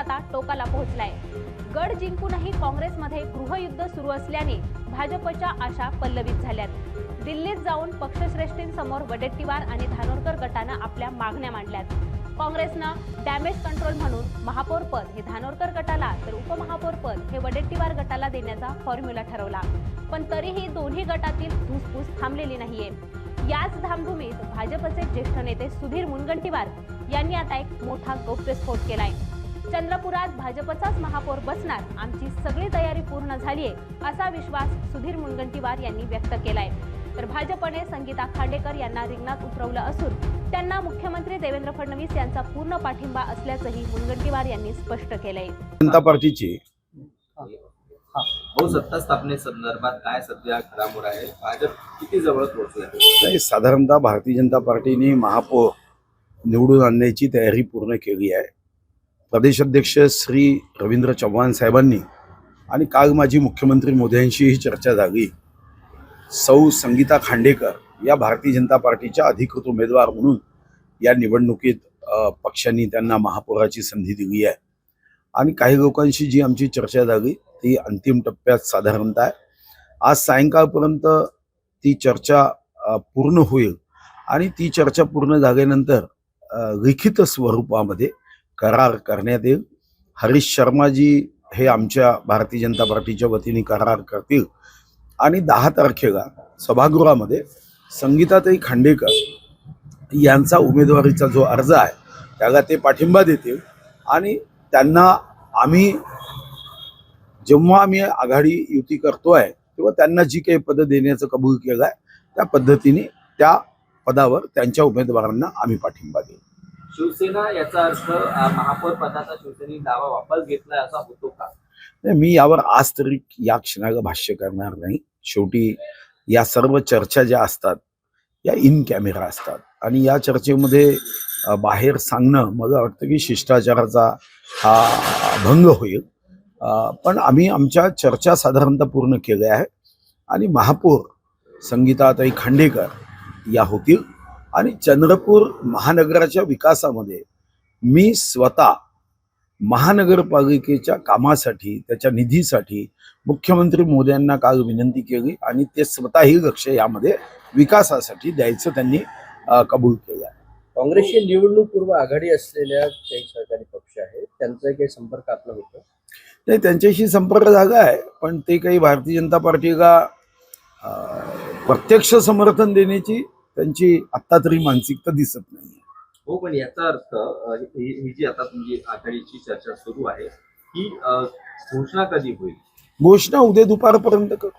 आता टोकाला पोहोचलाय. गड जिंकूनही काँग्रेसमध्ये गृहयुद्ध सुरू असल्याने भाजपच्या आशा पल्लवित झाल्यात. दिल्लीत जाऊन पक्षश्रेष्ठींसमोर वडेट्टीवार आणि धानोरकर गटानं आपल्या मागण्या मांडल्यात. काँग्रेसनं डॅमेज कंट्रोल म्हणून महापौरपद हे धानोरकर गटाला तर उपमहापौरपद हे वडेट्टीवार गटाला देण्याचा फॉर्म्युला ठरवला. पण तरीही दोन्ही गटातील धुसफूस थांबलेली नाहीये. याच धामधुमीत भाजपचे ज्येष्ठ नेते सुधीर मुनगंटीवार यांनी आता एक मोठा गौप्यस्फोट केलाय. चंद्रपुरात भाजपचाच महापौर बसणार. आमची सगळी तयारी पूर्ण झालीये असा विश्वास सुधीर मुनगंटीवार यांनी व्यक्त केलाय. तर भाजपने संगीता खांडेकर यांना रिंगणात उतरवलं असून त्यांना मुख्यमंत्री देवेंद्र फडणवीस यांचा पूर्ण पाठिंबा असल्याचंही मुनगंटीवार यांनी स्पष्ट केलंय. जनता पार्टीची. भाऊ सत्ता स्थापनेसंदर्भात काय सध्या घडामोड आहे? भाजप किती जवळ पोहोचले नाही साधारणतः भारतीय जनता पार्टीने महापौर निवडून आणण्याची तयारी पूर्ण केली आहे. प्रदेशाध्यक्ष श्री रवींद्र चव्हाण साहेबांनी आणि काल माझी मुख्यमंत्री मोदयांशीही चर्चा झाली. सौ संगीता खांडेकर या भारतीय जनता पार्टीच्या अधिकृत उमेदवार म्हणून या निवडणुकीत पक्षांनी त्यांना महापौराची संधी दिली आहे. आणि काही लोकांशी जी आमची चर्चा झाली ती अंतिम टप्प्यात साधारणतः आहे. आज सायंकाळपर्यंत ती चर्चा पूर्ण होईल आणि ती चर्चा पूर्ण झाल्यानंतर लिखित स्वरूपामध्ये करार करण्यात येईल. हरीश शर्माजी हे आमच्या भारतीय जनता पार्टीच्या वतीने करार करतील. आणि दहा तारखेला सभागृहामध्ये संगीताताई खांडेकर यांचा उमेदवारीचा जो अर्ज आहे त्याला ते पाठिंबा देतील. आणि त्यांना आम्ही जेव्हा आम्ही आघाडी युती करतो आहे तेव्हा त्यांना जी काही पदं देण्याचं कबूल केलं आहे त्या पद्धतीने त्या पदावर त्यांच्या उमेदवारांना आम्ही पाठिंबा देऊ. शिवसेना याचा अर्थ महापौर पदाचा शिवसेने दावा वापस घेतलाय असा होतो का? मी यावर आज तरी या क्षणाला भाष्य करणार नाही. शेवटी या सर्व चर्चा ज्या असतात या इन कॅमेरा असतात आणि या चर्चेमध्ये बाहेर सांगणं मला वाटतं की शिष्टाचाराचा हा भंग होईल. पण आम्ही आमच्या चर्चा साधारणतः पूर्ण केल्या आहे आणि महापौर संगीताताई खांडेकर या होतील. आणि चंद्रपूर महानगराच्या विकासामध्ये मी स्वतः महानगरपालिकेच्या कामासाठी त्याच्या निधीसाठी मुख्यमंत्री मोदयांना काल विनंती केली आणि ते स्वतःही लक्ष यामध्ये विकासासाठी द्यायचं त्यांनी कबूल केलं. आहे काँग्रेसची निवडणूक पूर्व आघाडी असलेल्या काही सहकारी पक्ष आहेत त्यांचा काही संपर्क आपला होतो? नाही त्यांच्याशी संपर्क झाला आहे पण ते काही भारतीय जनता पार्टीला प्रत्यक्ष समर्थन देण्याची त्यांची आत्ता तरी मानसिकता दिसत नाही हो पण याचा अर्थ ही जी आता तुमची आघाडीची चर्चा सुरू आहे ही घोषणा कधी होईल? घोषणा उद्या दुपारपर्यंत करू.